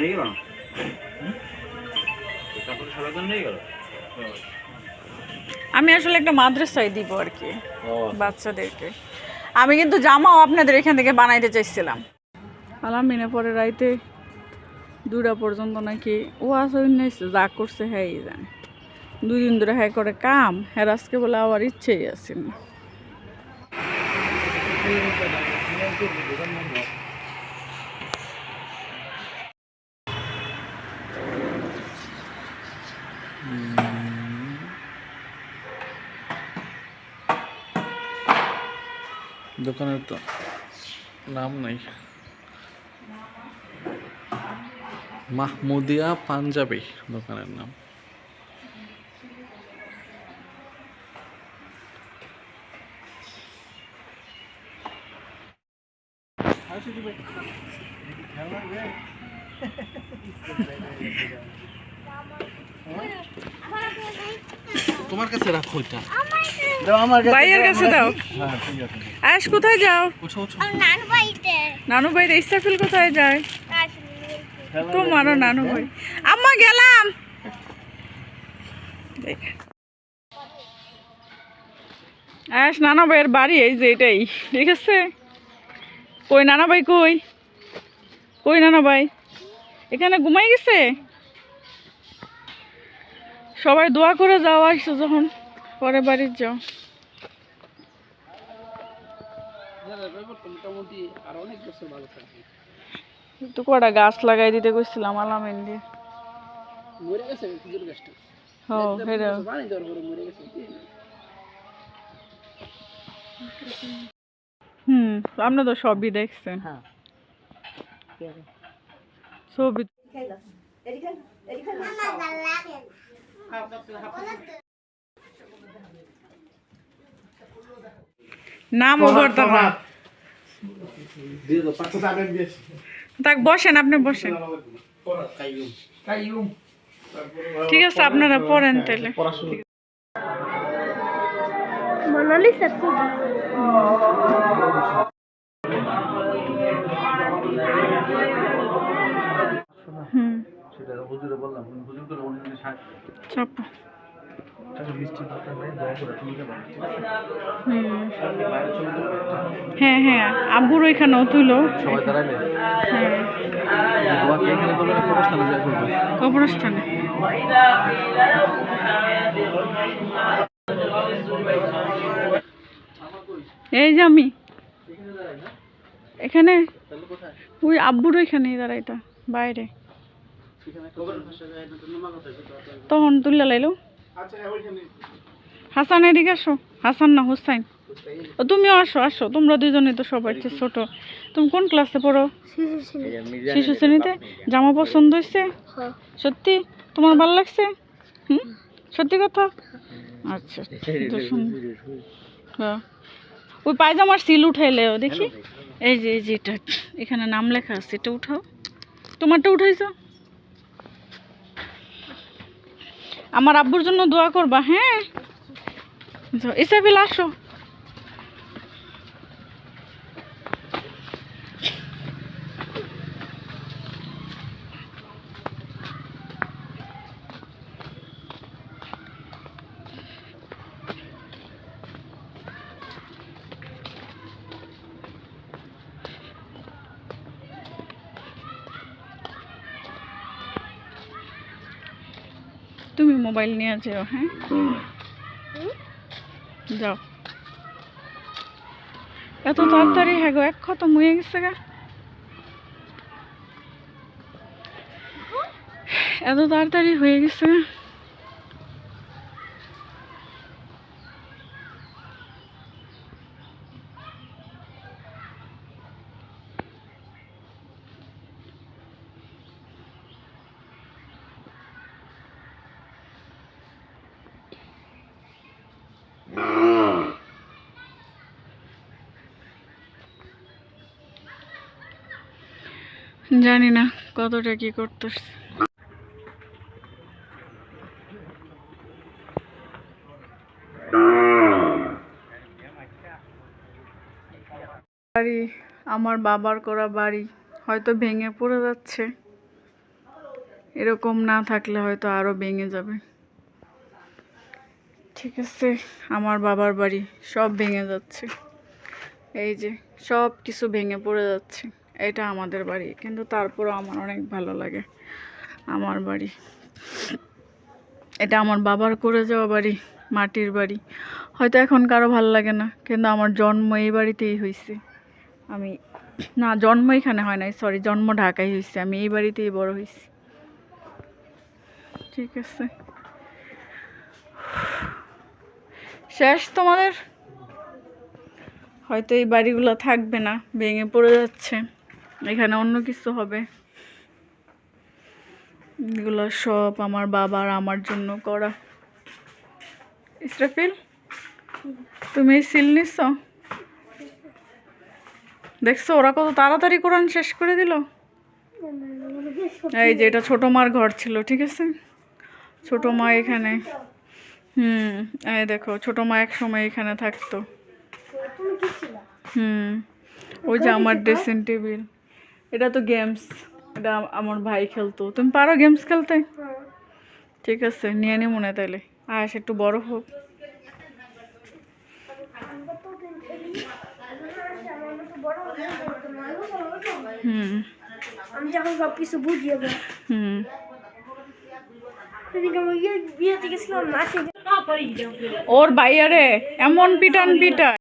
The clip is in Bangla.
নিয়ে গেল নিয়ে আমি আসলে একটা মাদ্রাসায় দিব আর কি বাচ্চাদেরকে। আমি কিন্তু জামাও আপনাদের এখান থেকে বানাইতে চাইছিলাম। আলামিনে পরে রাইতে দুটা পর্যন্ত নাকি ও আসলে যা করছে হ্যাঁ জানে। দুই দিন ধরে হ্যাঁ করে কাম হ্যাঁ আজকে বলে আবার ইচ্ছেই আছে না। দোকানের তো নাম নাই। মাহমুদিয়া পাঞ্জাবি দোকানের নাম। তোমার কাছে রাখো এটা। ভাইয়ের কাছে দাও। হ্যাঁ ঠিক আছে। আয়াস কোথায় যাও? নানু বাড়িতে। নানু ভাই ইস্তাফিল কোথায় যায়? তোমারও নানু ভাই আম্মা গেলাম। আয়াস নানা ভাইয়ের বাড়ি এই যে এটাই। ঠিক আছে? কই নানা ভাই কই? কই নানা ভাই? এখানে ঘুমাই গেছে? সবাই দোয়া করে যাও আসছো যখন। পরে বাড়ির যাও। একটু কটা গাছ লাগাই দিতে কইছিলাম আলামিন দিয়ে। ও হেরা। হুম আপনি তো সবই দেখছেন। ছবি নাম তাক বসেন আপনি বসেন। ঠিক আছে আপনারা পড়েন তাহলে। মোনালিসা হুম। সেটা হুজুরে বললাম হুজুর করে উনি দরকার নেই দয়া করে তুমি হ্যাঁ হ্যাঁ আব্বুর ওইখানেও তুলো সবাই দাঁড়াইলে হ্যাঁ। দোয়াকে এখানে করবে না কবরস্থানে। যা করবে কবরস্থানে এই যে আমি। এখানে? ওই আব্বুর ওইখানে দাঁড়াইটা বাইরে। তখন তুলে লাইলো। হাসান এদিকে আসো। হাসান না হুসাইন। ও তুমিও আসো আসো। তোমরা দুজনে তো সবাই চেয়ে ছোট। তুমি কোন ক্লাসে পড়ো? শিশু শ্রেণীতে? জামা পছন্দ হয়েছে? সত্যি? তোমার ভালো লাগছে? হুম? সত্যি কথা? আচ্ছা তো শুন- হ্যাঁ। ওই পায়জামার সিল উঠাইলেও দেখি। এই যে এই যে এটা। এখানে নাম লেখা আছে এটা উঠাও। তোমারটা উঠাইছো? আমার আব্বুর জন্য দোয়া করবা হ্যাঁ? ইসাফিল আসো। তুমি মোবাইল নিয়ে যেও হ্যাঁ? যাও। এত তাড়াতাড়ি হ্যাঁ গো, এক খতম হয়ে গেছে গা। এত তাড়াতাড়ি হয়ে গেছে জানি না কতটা কি করতেছে। বাড়ি, আমার বাবার করা বাড়ি হয়তো ভেঙে পড়ে যাচ্ছে। এরকম না থাকলে হয়তো আরও ভেঙে যাবে। ঠিক আছে, আমার বাবার বাড়ি সব ভেঙে যাচ্ছে। এই যে সব কিছু ভেঙে পড়ে যাচ্ছে। এটা আমাদের বাড়ি, কিন্তু তারপরও আমার অনেক ভালো লাগে আমার বাড়ি। এটা আমার বাবার করে যাওয়া বাড়ি, মাটির বাড়ি। হয়তো এখন কারও ভালো লাগে না, কিন্তু আমার জন্ম এই বাড়িতেই হয়েছে আমি, না, জন্ম এখানে হয় নাই সরি জন্ম ঢাকায় হয়েছে আমি এই বাড়িতেই বড় হয়েছি ঠিক আছে। শেষ তোমাদের? হয়তো এই বাড়িগুলো থাকবে না, ভেঙে পড়ে যাচ্ছে। এখানে অন্য কিছু হবে। এগুলো সব আমার বাবার আমার জন্য করা। ইসরাফিল তুমি সিল নিচ্ছ দেখছ ওরা কত তাড়াতাড়ি কোরআন শেষ করে দিল? এই যে এটা ছোট মার ঘর ছিল ঠিক আছে? ছোট মা এখানে। হুম এই দেখো ছোট মা এক সময় এখানে থাকতো। হুম ওই যে আমার ড্রেসিং টেবিল। এটা তো গেমস এটা আমার ভাই খেলতো। তুমি পারো গেমস খেলতে? ঠিক আছে নিয়ে নি মনে তাইলে। আস একটু বড় হোক। হুম। আমি যখন সব কিছু হুম। ওর বাইয়ারে এমন পিটান পিটা